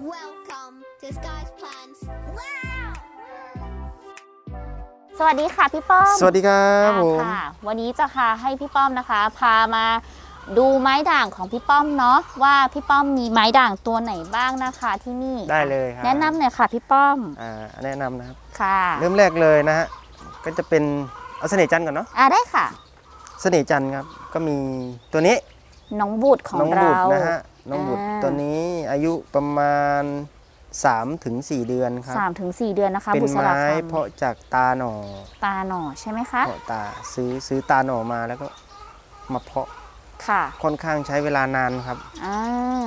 Welcome to Sky's Plans. Wow! สวัสดีค่ะพี่ป้อมสวัสดีครับผมอ่าค่ะวันนี้จะพาให้พี่ป้อมนะคะ พามาดูไม้ด่างของพี่ป้อมเนาะว่าพี่ป้อมมีไม้ด่างตัวไหนบ้างนะคะที่นี่ได้เลยครับ แนะนำหน่อยค่ะพี่ป้อมอ่าแนะนำนะครับ ค่ะเริ่มแรกเลยนะฮะ ก็จะเป็นเอาเสน่ห์จันทร์ก่อนเนาะ อ่าได้ค่ะ เสน่ห์จันทร์ครับ ก็มีตัวนี้น้องบุตรของน้องเราบุตรนะฮะ น้องบุตรอ่าตัวนี้อายุประมาณ3ถึง4เดือนครับสามถึงสี่เดือนนะคะเป็นบุษราไม้คเพาะจากตาหน่อำตาหน่อใช่ไหมคะ เพาะตาซื้อซื้อตาหน่อมาแล้วก็มาเพาะค่ะค่อนข้างใช้เวลานานครับ อ่า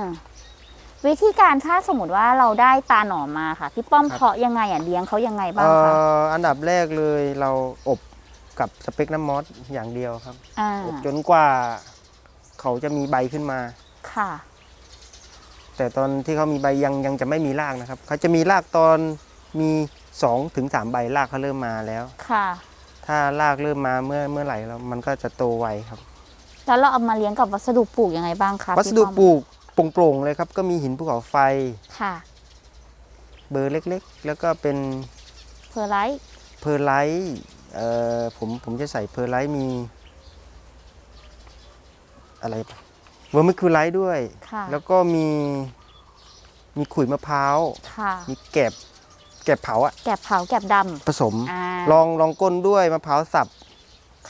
วิธีการถ้าสมมติว่าเราได้ตาหน่อมาค่ะ พี่ป้อมครับ เพาะยังไงอะเลี้ยงเขายังไงบ้างเอ่คะออันดับแรกเลยเราอบกับสเปกน้ำมอสอย่างเดียวครับ อ่าอบจนกว่าเขาจะมีใบขึ้นมา ค่ะ แต่ตอนที่เขามีใบยังยังจะไม่มีรากนะครับเขาจะมีรากตอนมี2ถึง3ใบรากเขาเริ่มมาแล้วค่ะ ถ้ารากเริ่มมาเมื่อเมื่อไหร่แล้วมันก็จะโตไวครับ แล้วเราเอามาเลี้ยงกับวัสดุปลูกยังไงบ้างคะวัสดุพี่ปลูกโปร่งๆเลยครับ ก็มีหินภูเขาไฟค่ะ เบอร์เล็กๆ แล้วก็เป็นเพอร์ไลท์เพอร์ไลท์เอ่อผมผมจะใส่เพอร์ไลท์มี อะไรปะ เวอร์มิคูไลท์ด้วย ค่ะ แล้วก็มีมีขุยมะพร้าว ค่ะ มีแกบแกบเผาอะแกบเผาแกบดผสมำอ่าลองลองก้นด้วยมะพร้าวสับ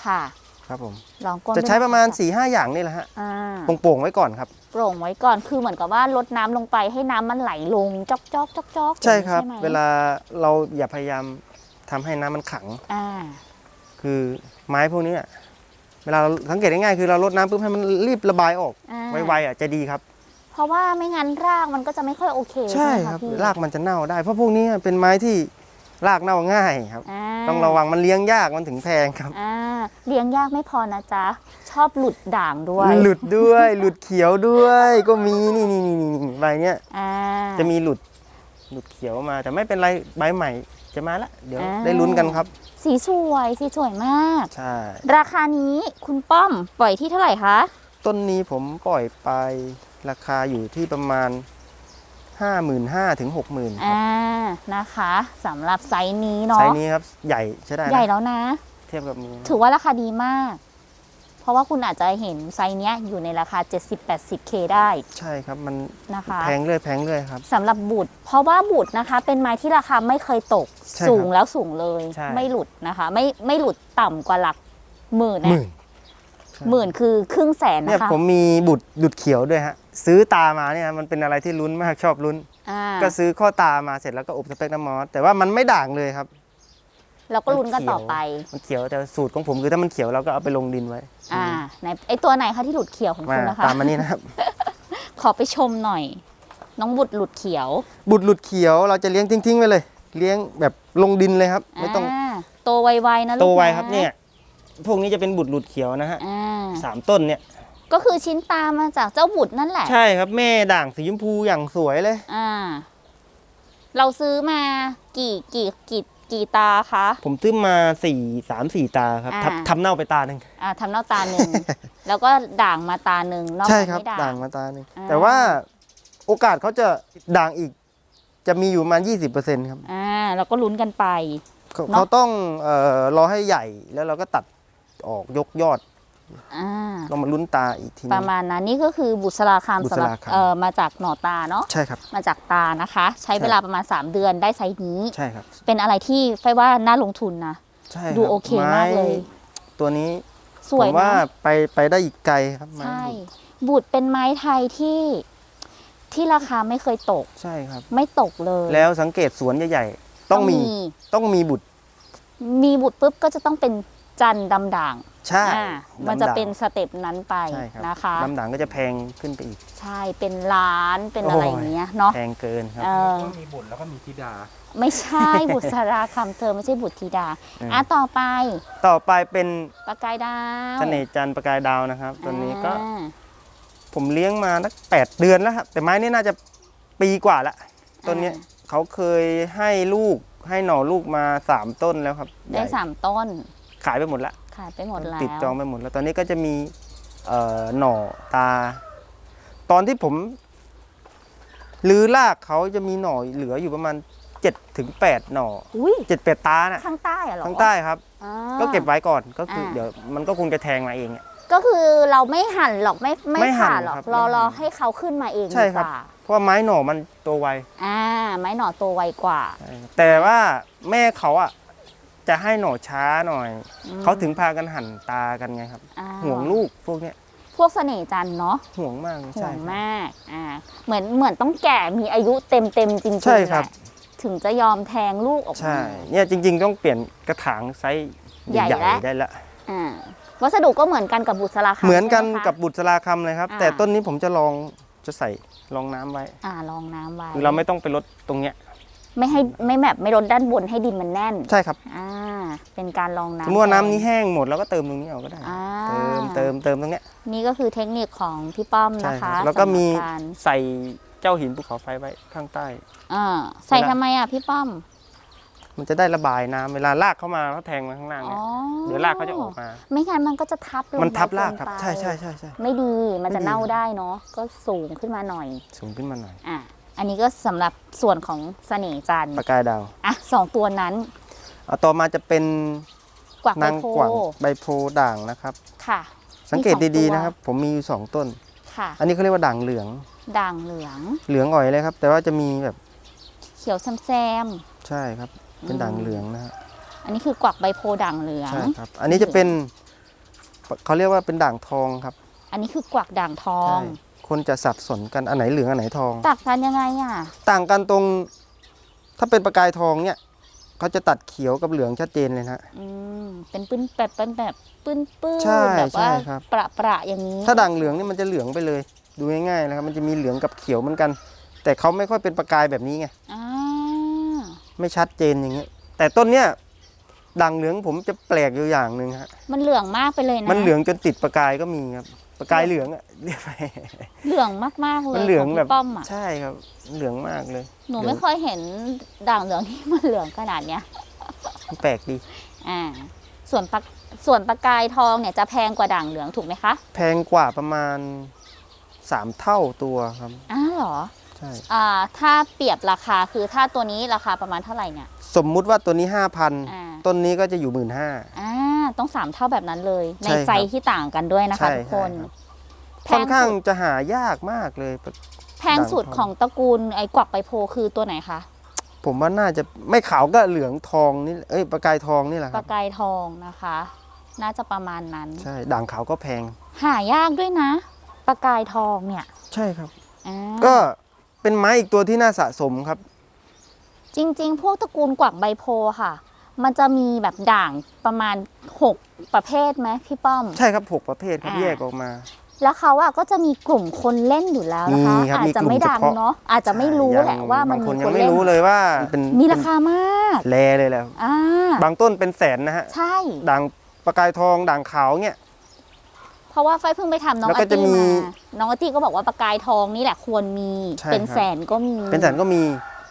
ค่ะ ครับผม ลองก้นจะใช้ประมาณด้วย4ี่ห้าอย่างนี่แหละฮะอ่าโป่งๆไว้ก่อนครับ โปร่งไว้ก่อนคือเหมือนกับว่าลดน้ำลงไปให้น้ำมันไหลลงจอกจอกจอกจอกใช่ครับไหมเวลาเราอย่าพยายามทำให้น้ำมันขัง อ่า คือไม้พวกเนี้ย เวลาเราสังเกตง่ายๆคือเราลดน้ำปุ๊บให้มันรีบระบายออกอ่า ไวๆอะจะดีครับ เพราะว่าไม่งั้นรากมันก็จะไม่ค่อยโอเคใช่ไหมะครับ พี่รากมันจะเน่าได้ เพราะพวกนี้เป็นไม้ที่รากเน่าง่ายครับาต้องระวังมันเลี้ยงยากมันถึงแพงครับ อ่าเลี้ยงยากไม่พอนะจ๊ะ ชอบหลุดด่างด้วยหลุดด้วย หลุดเขียวด้วย ก็มีนี่นี่นี่นี่ใบเนี้ยอ่าจะมีหลุดหลุดเขียวมาแต่ไม่เป็นไรใบใหม่ จะมาละเดี๋ยวอ่า ได้ลุ้นกันครับ สีสวยสีสวยมาก ใช่ ราคานี้คุณป้อมปล่อยที่เท่าไหร่คะ ต้นนี้ผมปล่อยไปราคาอยู่ที่ประมาณ 55,000ถึง60,000ครับอ่านะคะสำหรับไซส์นี้เนาะไซส์นี้ครับ ใหญ่ใช่ได้นะใหญ่แล้วนะ เทียบกับนี้นะถือว่าราคาดีมาก เพราะว่าคุณอาจจะเห็นไซส์เนี้ยอยู่ในราคา 70-80k ได้ ใช่ครับมันนะคะ แพงเรื่อยแพงเรื่อยครับ สำหรับบุตร เพราะว่าบุตรนะคะ เป็นไม้ที่ราคาไม่เคยตกใช่ครับสูงแล้วสูงเลย ใช่ ไม่หลุดนะคะ ไม่ไม่หลุดต่ำกว่าหลักหมื่นหนะมื่นหมื่นคือครึ่งแสนเนี่ยนะคะผมมีบุตรดุดเขียวด้วยฮะซื้อตามาเนี่ยมันเป็นอะไรที่ลุ้นมากชอบลุ้น อ่าก็ซื้อข้อตามาเสร็จแล้วก็อบสเปกน้ำมอสแต่ว่ามันไม่ด่างเลยครับ เราก็ลุ้นกันต่อไป มันเขียวแต่สูตรของผมคือถ้ามันเขียวเราก็เอาไปลงดินไว้ อ่าในไอตัวไหนคะที่หลุดเขียวของมาคุณนะคะตามมานี่นะครับ ขอไปชมหน่อย น้องบุตรหลุดเขียว บุตรหลุดเขียวเราจะเลี้ยงทิ้งๆไว้เลย เลี้ยงแบบลงดินเลยครับ ไม่ต้องาโตไวๆนะลูกโตไวนะครับเนี่ย พวกนี้จะเป็นบุตรหลุดเขียวนะฮะอ่าสามต้นเนี่ยก็คือชิ้นตามมาจากเจ้าบุตรนั่นแหละ ใช่ครับแม่ด่างสีชมพูอย่างสวยเลย อ่า เราซื้อมากี่กี่กี่กี่ตาคะ ผมซื้อมาสี่สามสี่ตาครับอ่าทับทำเน่าไปตาหนึ่งอ่าทำเน่าตาหนึ่ง แล้วก็ด่างมาตาหนึ่งนอกใช่จากครับไม่ด่าด่างง มาตาหนึ่งอ่า แต่ว่าโอกาสเขาจะด่างอีก จะมีอยู่ประมาณยี่สิบเปอร์เซ็นต์ครับอ่าเราก็ลุ้นกันไป เขาเนอะ เขาต้องเอ่อรอให้ใหญ่แล้วเราก็ตัดออกยกยอด อ่าเรามาลุ้นตาอีกทีปนึระงมาณนั้นนี่ก็คือบุษราคามบุษสำหรับราคามเอ่อมาจากหน่อตาเนาะใช่ครับ มาจากตานะคะ ใช้เวลาประมาณ 3 เดือนได้ไซส์นี้ ใช่ครับเป็นอะไรที่ไฟว่าน่าลงทุนนะ ใช่ดูรับโอเคมากเลย ไตัวนี้สวยผมว่านะ ไปไปได้อีกไกลครับไม้ใช่ บุตรบุตรเป็นไม้ไทยที่ที่ราคาไม่เคยตก ใช่ครับ ไม่ตกเลยแล้วสังเกตสวนใหญ่ๆต้องมีต้องมีบุตร มีบุตรปุ๊บก็จะต้องเป็น จันทร์ดำด่างใช่อ่ามันจะดำๆเป็นสเต็ปนั้นไปใช่ครับนะคะน้ำด่างก็จะแพงขึ้นไปอีก ใช่เป็นล้านเป็นอะไรโอ้ยอย่างเงี้ยเนาะแพงเกินครับ เออก็มีบุตรแล้วก็มีธิดา ไม่ใช่บุตรสราคำเธอไม่ใช่บุตรธิดาอืมอะต่อไปต่อไปเป็นประกายดาวเสน่ห์จันทร์ประกายดาวนะครับ ตัวนี้ก็อ่าผมเลี้ยงมาตั้งแปดเดือนแล้วครับ แต่ไม้นี่น่าจะปีกว่าละต้นเนี้ยเขาเคยให้ลูกให้หน่อลูกมาสามต้นแล้วครับได้ใหญ่สามต้น ขายไปหมดละขายไปหมดแล้วติดจองไปหมดแล้ว ตอนนี้ก็จะมีเอ่อหน่อตา ตอนที่ผมหรือรากเขาจะมีหน่อเหลืออยู่ประมาณ7ถึง8หน่ออุ้ยเจ็ดแปดตาน่ะข้างใต้อะเหรอข้างใต้ครับอ่าก็เก็บไว้ก่อนก็คืออาเดี๋ยวมันก็คงจะแทงมาเองอะก็คือเราไม่หั่นหรอกไม่ไม่ไม่หั่นผ่าหรอกครับรอไม่หั่นรอให้เขาขึ้นมาเองใช่ดีครักบว่าเพราะว่าไม้หน่อมันโตวไวอ่าไม้หน่อโตไวกว่าใช่ครับแต่ว่าแม่เขาอะ จะให้หน่อช้าหน่อยอืมเขาถึงพากันหั่นตากันไงครับ อ่าห่วงลูกพวกเนี้ยพวกเสน่ห์จันทร์เนาะห่วงมากห่ใช่วงครับ มากอ่าเหมือนเหมือนต้องแก่มีอายุเต็มเต็มๆจริงๆใช่ครับ แหละถึงจะยอมแทงลูกออกใช่ มา เนี่ยจริง ๆ ต้องเปลี่ยนกระถางไซส์ใหญ่ใหญ่แล้วๆได้ละ อ่าวัสดุก็เหมือนกันกับบุษราคำเหมือนกันใช่ไหคะ กับบุตรราคำเลยครับ อ่า แต่ต้นนี้ผมจะลองจะใส่รองน้ำไว้ อ่าลองน้ำไว้เราไม่ต้องไปลดตรงเนี้ย ไม่ให้ไม่แบบไม่ลดด้านบนให้ดินมันแน่นใช่ครับอ่าเป็นการลองน้ำสมมติว่าน้ำทนี้แห้งหมดเราก็เติมตรงนี้เอาก็ได้ อ่าเติมเติมเติมตรงเนี้ยนี่ก็คือเทคนิคของพี่ป้อมใช่นะครัคะบแล้วก็มีสำหรับารใส่เจ้าหินภูเขาไฟไว้ข้างใต้ อ่าใส่เวลาทำไมอะพี่ป้อมมันจะได้ระบายน้ำเวลาลากเข้ามาเขาแทงมาข้างล่างอ๋เนี่อยเดี๋ยวลากเขาจะออกมา ไม่งั้นมันก็จะทับลงมันทับไปรากครับ เนไปใช่ใช่ใช่ใช่ ไม่ดีมันจะไม่ดี เน่าได้เนาะก็สูงขึ้นมาหน่อย สูงขึ้นมาหน่อย อะ อันนี้ก็สำหรับส่วนของเสน่ห์จันทร์ประกายดาว อะสองตัวนั้นเอาต่อมาจะเป็นกวักใบนางโพกวักใบโพด่างนะครับ ค่ะสังเกตมีสองดีตัวๆนะครับ ผมมีอยู่สองต้น ค่ะ อันนี้เขาเรียกว่าด่างเหลือง ด่างเหลืองเหลืองอ่อยเลยครับ แต่ว่าจะมีแบบเขียวแซมแซมใช่ครับ เป็นอืมด่างเหลืองนะฮะอันนี้คือกวักใบโพด่างเหลือง ใช่ครับ อันนี้จะเป็นเขาเรียกว่าเป็นด่างทองครับ อันนี้คือกวักด่างทอง ใช่ คนจะสับสนกันอันไหนเหลืองอันไหนทอง ตักกันยังไงอะ ต่างกันตรง ถ้าเป็นประกายทองเนี่ยเขาจะตัดเขียวกับเหลืองชัดเจนเลยนะฮะอืมเป็นปื้นแบบเป็นแบบปื้นปื้นใช่แบบว่าใช่ครับ ประประอย่างนี้ ถ้าด่างเหลืองนี่มันจะเหลืองไปเลย ดูง่ายๆนะครับมันจะมีเหลืองกับเขียวเหมือนกัน แต่เขาไม่ค่อยเป็นประกายแบบนี้ไงอ่า ไม่ชัดเจนอย่างเงี้ยแต่ต้นเนี้ยด่างเหลืองผมจะแปลกอยู่อย่างหนึ่งฮะมันเหลืองมากไปเลยนะมันเหลืองจนติดประกายก็มีครับ ประกายเหลืองอะเรียกไปเหลืองมากๆเลยมันเหลืองขแบบพี่ป้อมอะใช่ครับเหลืองมากเลยหนูเหลืไม่องเคยเห็นด่างเหลืองที่มันเหลืองขนาดเนี้ยแปลกดีอ่า ส่วนปะส่วนประกายทองเนี่ยจะแพงกว่าด่างเหลืองถูกไหมคะแพงกว่าประมาณสามเท่าตัวครับอ้าวเหรอใช่อ่าถ้าเปรียบราคาคือถ้าตัวนี้ราคาประมาณเท่าไหร่เนี่ย สมมุติว่าตัวนี้ห้าพันอ่า ต้นนี้ก็จะอยู่หมื่นห้า อ่า ต้องสามเท่าแบบนั้นเลย ในใช่ครับไซส์ที่ต่างกันด้วยนะคะใช่ทุกคนใช่ครับแพค่อนงข้างสุดจะหายากมากเลย แพงสุดด่างทองของตระกูลไอ้กวักใบโพคือตัวไหนคะผมว่าน่าจะไม่ขาวก็เหลืองทองนี่เอ้ยประกายทองนี่แหละคปรับระกายทองนะคะ น่าจะประมาณนั้น ใช่ด่างขาวก็แพง หายากด้วยนะ ประกายทองเนี่ย ใช่ครับอ่าก็เป็นไม้อีกตัวที่น่าสะสมครับ จริง ๆ พวกตระกูลกวักใบโพค่ะ มันจะมีแบบด่างประมาณ 6 ประเภทไหมพี่ป้อม ใช่ครับหกประเภทครับอ่า แยกออกมา แล้วเขาอะก็จะมีกลุ่มคนเล่นอยู่แล้วนะคะ มีครับอาจมีจะกลุ่มไม่ดังเฉพาะเนาะอาจจะไม่รู้ใช่แหละว่ามันบางคมีนคยังนไม่เล่นรู้เลยว่าเป็นมีราคามากแลเลยแหละอ่าบางต้นเป็นแสนนะฮะใช่ ด่างประกายทองด่างขาวเนี่ย เพราะว่าไฟเพิ่งไปทำน้องแล้วอาก็ร์จะตี้มีมาน้องอาร์ตี้ก็บอกว่าประกายทองนี่แหละควรมีใช่เป็นครับ แสนก็มีเป็นแสนก็มี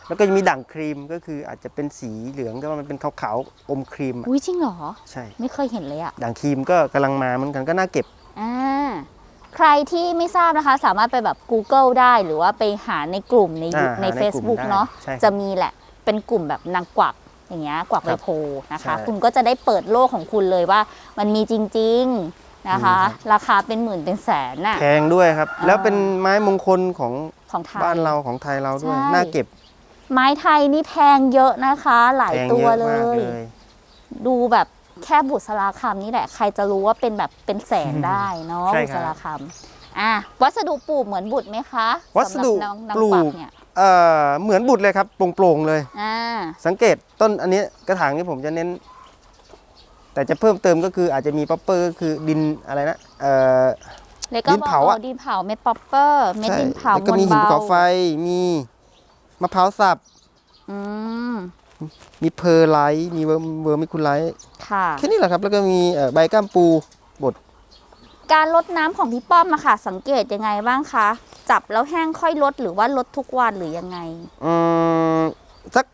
แล้วก็จะมีด่างครีมก็คืออาจจะเป็นสีเหลืองแต่ว่ามันเป็นขาวๆอมครีมอะอุ้ยจริงเหรอ ใช่ ไม่เคยเห็นเลยอะด่างครีมก็กำลังมาเหมือนกันก็น่าเก็บ อ่าใครที่ไม่ทราบนะคะ สามารถไปแบบ Google ได้หรือว่าไปหาในกลุ่มในอ่าใน หาในกลุ่ม Facebook ได้เนาะใช่ครับจะมีแหละเป็นกลุ่มแบบนางกวักอย่างเงี้ยกวักใบครับโพนะคะใช่คุณก็จะได้เปิดโลกของคุณเลยว่า มันมีจริงๆนะคะ มีครับ ราคาเป็นหมื่นเป็นแสนน่ะ แพงด้วยครับ อ่า แล้วเป็นไม้มงคลของของไทย บ้านเราของไทยเราด้วยใช่ น่าเก็บ ไม้ไทยนี่แพงเยอะนะคะ หลายแพงตัวเยอะเลมากยเลย ดูแบบแค่บุษราคำนี่แหละ ใครจะรู้ว่าเป็นแบบเป็นแสนได้เนาะใช่บุครัษบราคำอะวัสดุปลูกเหมือนบุตรไหมคะ วัสดุำหรับน้องนางปลูกวักเนี่ยเอ่อเหมือนบุตรเลยครับโปร่งๆเลยอ่าสังเกตต้นอันนี้กระถางนี้ผมจะเน้น แต่จะเพิ่มเติมก็คืออาจจะมีป๊อปเปอร์ก็คือดินอะไรนะเอ่อแล้วก็ดินเผาอะดินเผาเม็ดป๊อปเปอร์เม็ดใช่ดินเผาแล้วก็มวลมีหินเบาภูเขาไฟมี มะพร้าวสับ อืม มีเพอร์ไลท์มีเวอร์เวอร์มิคุไลท์ค่ะ แค่นี้แหละครับ แล้วก็มีเอ่อใบก้ามปูบดการลดน้ำของพี่ป้อมอะค่ะ สังเกตยังไงบ้างคะ จับแล้วแห้งค่อยลดหรือว่าลดทุกวันหรือยังไง อืมสัก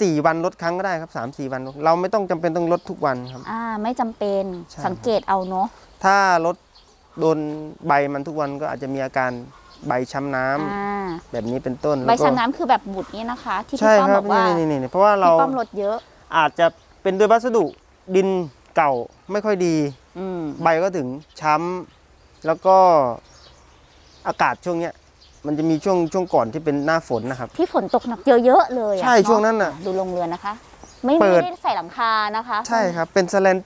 สี่วันลดครั้งก็ได้ครับสามสี่วันเราไม่ต้องจำเป็นต้องลดทุกวันครับ อ่า ไม่จำเป็นใช่ สังเกตเอาเนาะ ถ้าลดโดนใบมันทุกวันก็อาจจะมีอาการ ใบช้ำน้ำอ่าแบบนี้เป็นต้นใบแล้วก็ช้ำน้ำคือแบบบุดนี่นะคะ ที่พี่ใช่ป้อมครับบอกว่านี่นี่นี่เพราะว่าเราพี่ป้อมลดเยอะ อาจจะเป็นด้วยวัสดุดินเก่าไม่ค่อยดี อืม ใบก็ถึงช้ำแล้วก็อากาศช่วงเนี้ย มันจะมีช่วงช่วงก่อนที่เป็นหน้าฝนนะครับ ที่ฝนตกหนักเยอะๆเลยอะใช่เอะช่วงนั้นน่ะ ดูโรงเรือนนะคะ ไม่เปิไม่ด ได้ใส่หลังคานะคะใช่ครับ เป็นสแลน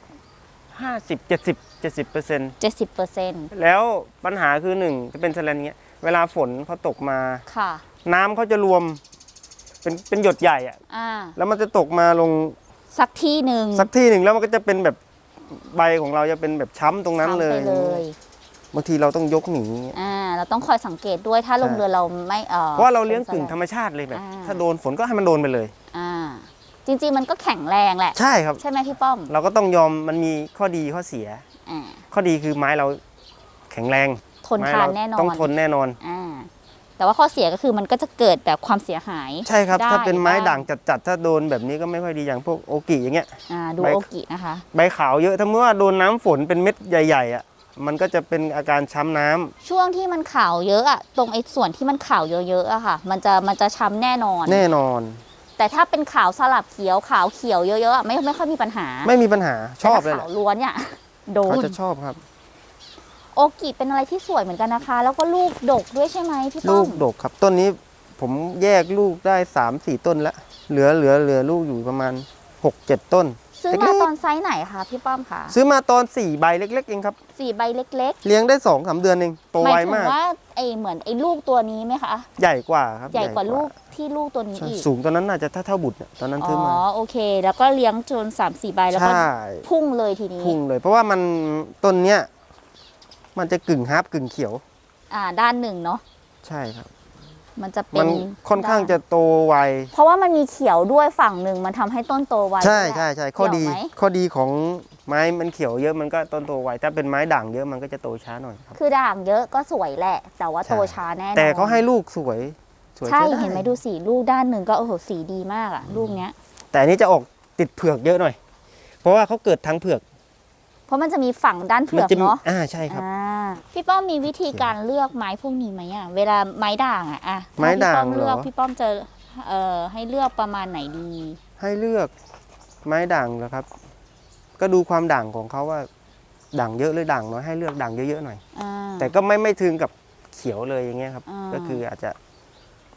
ห้าสิบเจ็ดสิบเจ็ดสิบเปอร์เซ็นต์ เจ็ดสิบเปอร์เซ็นต์แล้วปัญหาคือหนึ่งจะเป็นสแลนอย่างเงี้ย เวลาฝนเขาตกมา ค่ะ น้ำเขาจะรวม เป็นเป็นหยดใหญ่อะอ่า แล้วมันจะตกมาลงสักที่หนึ่งสักที่หนึ่งแล้วมันก็จะเป็นแบบใบของเราจะเป็นแบบช้ำตรงนั้นเลยทำไปเลยบางทีเราต้องยกหนี อ่าเราต้องคอยสังเกตด้วยถ้าใช่โรงเรือนเราไม่เออ เพราะว่าเราเลี้ยงกึ่งป็นธรรมชาติเลยแบบ อ่า ถ้าโดนฝนก็ให้มันโดนไปเลย อ่า จริง ๆ มันก็แข็งแรงแหละ ใช่ครับ ใช่ไหมพี่ป้อมเราก็ต้องยอมมันมีข้อดีข้อเสีย อ่า ข้อดีคือไม้เราแข็งแรง ทนไม้ทานเราแน่นอนต้องทนแน่นอนอ่าแต่ว่าข้อเสียก็คือมันก็จะเกิดแบบความเสียหาย ใช่ครับได้ถ้าเป็นไม้บ้างด่างจัดๆ ถ้าโดนแบบนี้ก็ไม่ค่อยดีอย่างพวกโอกิอย่างเงี้ยอ่าดูใบโอกินะคะ ใบขาวเยอะถ้าเมื่อว่าโดนน้ำฝนเป็นเม็ดใหญ่ๆอะมันก็จะเป็นอาการช้ำน้ำช่วงที่มันขาวเยอะอะตรงไอ้ส่วนที่มันขาวเยอะๆอะค่ะ มันจะมันจะช้ำแน่นอน แน่นอน แต่ถ้าเป็นขาวสลับเขียวขาวเขียวเยอะๆอะไม่ไม่ค่อยมีปัญหา ไม่มีปัญหาชอบเลแต่ยถ้าแหขาละวล้วนเนี่ยโดเขานจะชอบครับ โอกิเป็นอะไรที่สวยเหมือนกันนะคะ แล้วก็ลูกดกด้วยใช่ไหมพี่ป้ลูอกมดกครับ ต้นนี้ผมแยกลูกได้3ามสี่ต้นแล้วเหลือเหลือเหลือลูกอยู่ประมาณ6 7ต้น ซื้อเล็มากๆตอนไซส์ไหนคะพี่ป้อมคะซื้อมาตอน4ใบเล็กๆเองครับสี่ใบเล็กเลี้ยงได้2อสาเดือนเองโตๆหไวมายถึงมากว่าไอเหมือนไอลูกตัวนี้ไหมคะ ใหญ่กว่าครับใหญ่กว่าลูกที่ลูกตัวนี้ใช่อีก สูงตอนนั้นน่าจะเท่าเท่าบุตรเนี่ยตอนนั้นอ๋ซื้ออมาโอเค แล้วก็เลี้ยงจน3ามสี่ใบแล้วก็ใช่พุ่งเลยทีนี้ พุ่งเลย เพราะว่ามันต้นเนี้ย มันจะกึ่งฮาร์ปกึ่งเขียว อ่า ด้านหนึ่งเนาะใช่ครับ มันจะเป็มันนค่อนข้างจะโตไวเพราะว่ามันมีเขียวด้วยฝั่งหนึ่งมันทำให้ต้นโตไวใช่ด้วยใช่ใช่ข้อดี เกี่ยวไหม ข้อดีของไม้มันเขียวเยอะมันก็ต้นโตไวถ้าเป็นไม้ด่างเยอะมันก็จะโตช้าหน่อยครับ คือด่างเยอะก็สวยแหละ แต่ว่าใช่โตช้าแน่นอนแต่เขาให้ลูกสวยสวยใช่ช้ด้เห็นไหมดูสีลูกด้านหนึ่งก็โอ้โหสีดีมากอะลูกเนี้ยแต่อันนี้จะออกติดเผือกเยอะหน่อย เพราะว่าเขาเกิดทางเผือกเพ ราะมันจะมีฝั่งด้านเผืมัอกจะมีเนาะอ่าใช่ครับอ่าพี่ป้อมมีวิธีการเลือกไม้พวกนี้ไหมอะเวลาไม้ด่างอะอะไม้ด่างถ้พี่ป้อมเลือกเหรอพี่ป้อมจะเอ่อให้เลือกประมาณไหนดี ให้เลือกไม้ด่างเหรอครับ ก็ดูความด่างของเขาว่าด่างเยอะหรือด่างน้อยให้เลือกด่างเยอะๆหน่อยอ่าแต่ก็ไม่ไม่ถึงกับเขียวเลยอย่างเงี้ยครับอ่าก็คืออาจจะ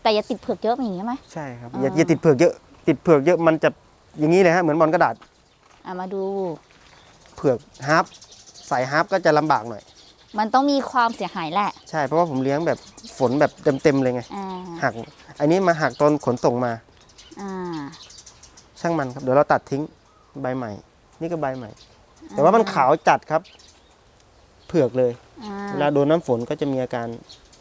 แต่อย่าติดเผือกเยอะอย่างนี้ใช่ไหมใช่ครับอ่าอย่าอย่าติดเผือกเยอะ ติดเผือกเยอะมันจะอย่างนี้เลยฮะเหมือนบอลกระดาษอะมาดู เผือกฮาร์ปใส่ฮาร์ปก็จะลำบากหน่อย มันต้องมีความเสียหายแหละใช่เพราะว่าผมเลี้ยงแบบฝนแบบเต็มๆเลยไงอ่าหักอันนี้มาหักตอนขนส่งมาอ่าช่างมันครับเดี๋ยวเราตัดทิ้งใบใหม่ นี่ก็ใบใหม่ แต่ว่ามันขาวจัดครับ เผือกเลยอ่าเวลาโดนน้ำฝนก็จะมีอาการ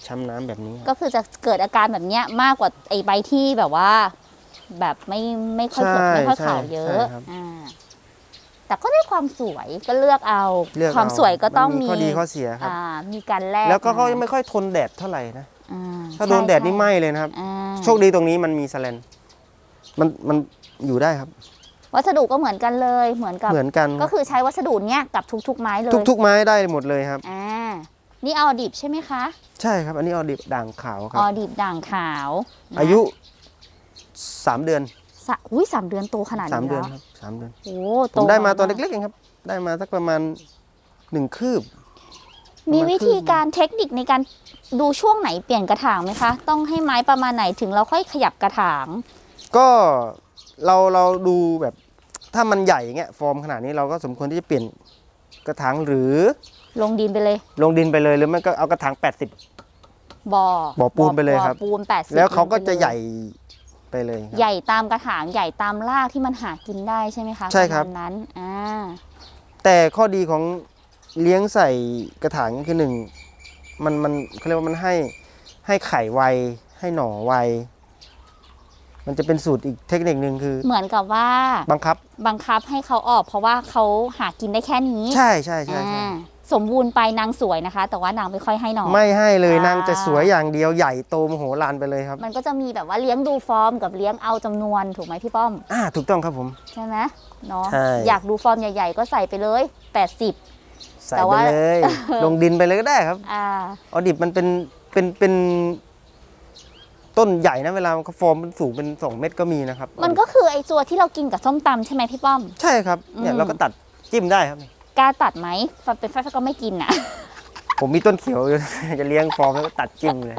ช้ำน้ำแบบนี้ครับ ก็คือจะเกิดอาการแบบเนี้ยมากกว่าไอ้ใบที่แบบว่า แบบไม่ไม่ค่อยเผือกไม่ค่อยขาวเยอะใช่ครับ อ่า แต่ก็ได้ความสวยก็เลือกเอาเลือกความเอสวยก็ต้องนมีข้อดีข้อเสียครับอ่ามีการแลกแล้วก็เขามยังไม่ค่อยทนแดดเท่าไหร่นะอ่ถ้าโดนใช่แดดนี่ใช่ไหม้เลยนะครับอ่าโชคดีตรงนี้มันมีแสแลนมันมันอยู่ได้ครับ วัสดุก็เหมือนกันเลยเหมือนกับเหมือนกัน ก็คือใช้วัสดุเนี้ยกับทุกๆไม้เลย ทุก ๆ ไม้ได้หมดเลยครับอ่านี่เอาดิบใช่ไหมคะ ใช่ครับ อันนี้ออดิบด่างขาวคอรับอดิบด่างขาวนะอายุสามเดือน สะอุ้ยสามเดือนโตขนาดสามนี้เดือนแล้วครับสามเดือนโอ้ผโตมได้มาตอนไวเล็กๆเองครับ ได้มาสักประมาณหนึ่งคืบ มีประมาณวิธีครึ่งการเทคนิคในการดูช่วงไหนเปลี่ยนกระถางไหมคะ ต้องให้ไม้ประมาณไหนถึงเราค่อยขยับกระถาง ก็เราเราดูแบบถ้ามันใหญ่อย่างเงี้ยฟอร์มขนาดนี้เราก็สมควรที่จะเปลี่ยนกระถางหรือลงดินไปเลยลงดินไปเลยหรือไม่ก็เอากระถาง 80 บ่อบ่อปูนไปเลยครับบ่อปูนแปดสิบแล้วเขาก็จะใหญ่ ไปเลยครับ ใหญ่ตามกระถางใหญ่ตามรากที่มันหากินได้ใช่ไหมคะใช่ครับ ปะมาณนั้นอ่าแต่ข้อดีของเลี้ยงใส่กระถางก็คือหนึ่งมันมันเขาเรียกว่ามันให้ให้ไข่ไวให้หน่อไวมันจะเป็นสูตรอีกเทคนิคหนึ่งคือเหมือนกับว่าบังคับ บังคับให้เขาออกเพราะว่าเขาหากินได้แค่นี้ใช่ใช่ใช่ใช่ อ่า สมบูรณ์ไปนางสวยนะคะ แต่ว่านางไม่ค่อยให้หนอไม่ให้เลยอ่านนางจะสวยอย่างเดียวใหญ่โตมโหฬารไปเลยครับมันก็จะมีแบบว่าเลี้ยงดูฟอร์มกับเลี้ยงเอาจำนวนถูกไหมพี่ป้อม อ่าถูกต้องครับผม ใช่ไหมเนาะใช่ อยากดูฟอร์มใหญ่ๆ ก็ใส่ไปเลย 80 ใส่แต่ไปว่า เลย ลงดินไปเลยก็ได้ครับอ่า ออดิบมันเป็นเป็นเป็น ต้นใหญ่นะเวลาเขาฟอร์มมันสูงเป็นสองเมตรก็มีนะครับมันก็คือไอ้ตัวที่เรากินกับส้มตำใช่ไหมพี่ป้อม ใช่ครับเนี่ยอืม เราก็ตัดจิ้มได้ครับ กล้าตัดไหมฟันเป็นแฟนก็ไม่กินนะผมมีต้นเขียวอยู่จะเลี้ยงฟอร์มแล้วก็ตัดจิ้มเลย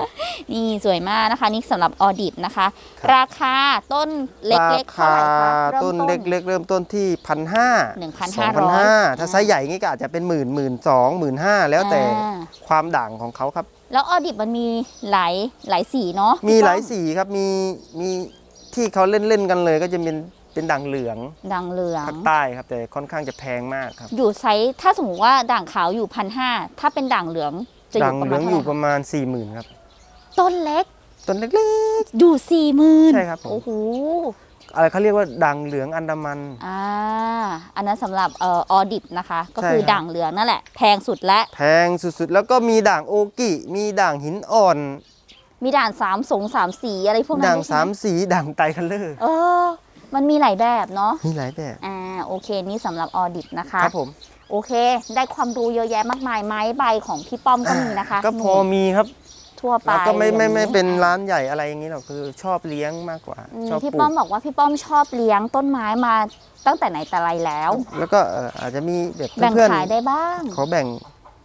นี่สวยมากนะคะ นี่สำหรับออดิบนะคะครับราคาต้นเล็กๆเท่าไหร่คะเริ่มต้นต้นเล็กๆ เริ่มต้นที่พันห้า1,500ถ้าไซส์ใหญ่งี้ก็อาจจะเป็นหมื่นหมื่นสองหมื่นห้าแล้วแต่อ่าความด่างของเขาครับ แล้วออดิบมันมีหลายหลายสีเนาะมีพี่ป้อหลายสีครับมีมีที่เขาเล่นเล่นๆกันเลยก็จะเป็น เป็นด่างเหลืองด่างเหลืองภาคใต้ครับแต่ค่อนข้างจะแพงมากครับ อยู่ไซส์ถ้าสมมติว่าด่างขาวอยู่พันห้าถ้าเป็นด่างเหลืองจะอด่างยู่ประเหลืมาอณงเท่าอไหร่คะยู่ประมาณ4ี่หมื่นครับต้นเล็กต้นเล็ก อยู่สี่หมื่นใช่ครับผม โอ้โหๆอะไรเขาเรียกว่าด่างเหลืองอันดามัน อ่าอันนั้นสำหรับเอ่อออดิบนะคะ ก็ใช่คือครับ ด่างเหลืองนั่นแหละแพงสุดและแพงสุดๆ แล้วก็มีด่างโอกิมีด่างหินอ่อน มีด่างสามสงสามสีอะไรพวกนั้นด่างด้วยใช่สามไหสีด่างไตรคัลเลอร์ เออ มันมีหลายแบบเนาะมีหลายแบบอ่าโอเคนี่สำหรับออดิบนะคะครับผมโอเค ได้ความรู้เยอะแยะมากมายไม้ใบของพี่ป้อมก็มีนะคะ ก็พอมีครับทั่วไปแล้วก็ไม่ไม่ไม่อย่างเป็นร้านใหญ่อะไรอย่างนี้หรอกคือชอบเลี้ยงมากกว่าอืมชอบพี่ปลูป้อกมบอกว่าพี่ป้อมชอบเลี้ยงต้นไม้มาตั้งแต่ไหนแต่ไรแล้ว แล้วก็เอ่ออาจจะมีแบบแบ่งเพื่อนขายได้บ้างๆขอแบ่ง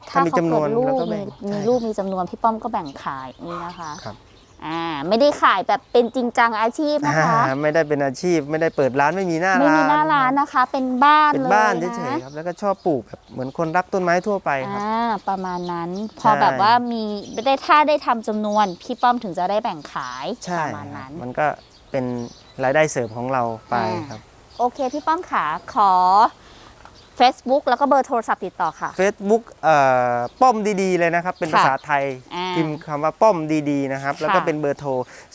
ถ้ามีจำนวนเขาแล้วเกิก็ดแบ่ลูงกมีมีใช่ลูกมีจำนวนพี่ป้อมก็แบ่งขายนี่นะคะครับ อ่าไม่ได้ขายแบบเป็นจริงจังอาชีพนะคะอ่าไม่ได้เป็นอาชีพไม่ได้เปิดร้านไม่มีหน้าไม่ร้านมีหน้าร้านนะคะ เป็นบ้านเป็นเลยบ้านนะเฉยๆครับแล้วก็ชอบปลูกแบบเหมือนคนรักต้นไม้ทั่วไปครับอ่าประมาณนั้นพอใช่แบบว่ามีได้ถ้าได้ทำจำนวนพี่ป้อมถึงจะได้แบ่งขายใช่ประมาณครับนั้น มันก็เป็นรายได้เสริมของเราไปอ่าครับ โอเคพี่ป้อมขาขอ Facebook แล้วก็เบอร์โทรศัพท์ติดต่อค่ะ Facebook เอ่อป้อมดีๆเลยนะครับ เป็นค่ะภาษาไทยอ่าพิมพ์คำว่าป้อมดีๆนะครับ แล้วก็ค่ะ เป็นเบอร์โทร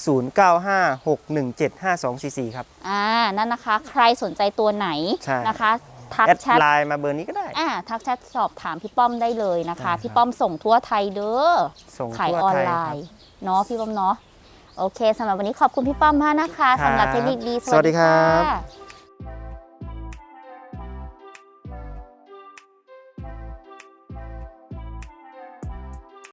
0956175244 ครับ อ่านั่นนะคะ ใครสนใจตัวไหนใช่ นะคะทักแอดแชทไลน์มาเบอร์นี้ก็ได้ อ่าทักแชทสอบถามพี่ป้อมได้เลยนะคะได้ครับพี่ป้อมส่งทั่วไทยเด้อ ส่งขายทั่วออนไทยไลครับ น์เนาะพี่ป้อมเนาะโอเคสำหรับวันนี้ขอบคุณพี่ป้อมมากนะคะครับสำหรับเทคนิคดีสวัสดีครับค่ะ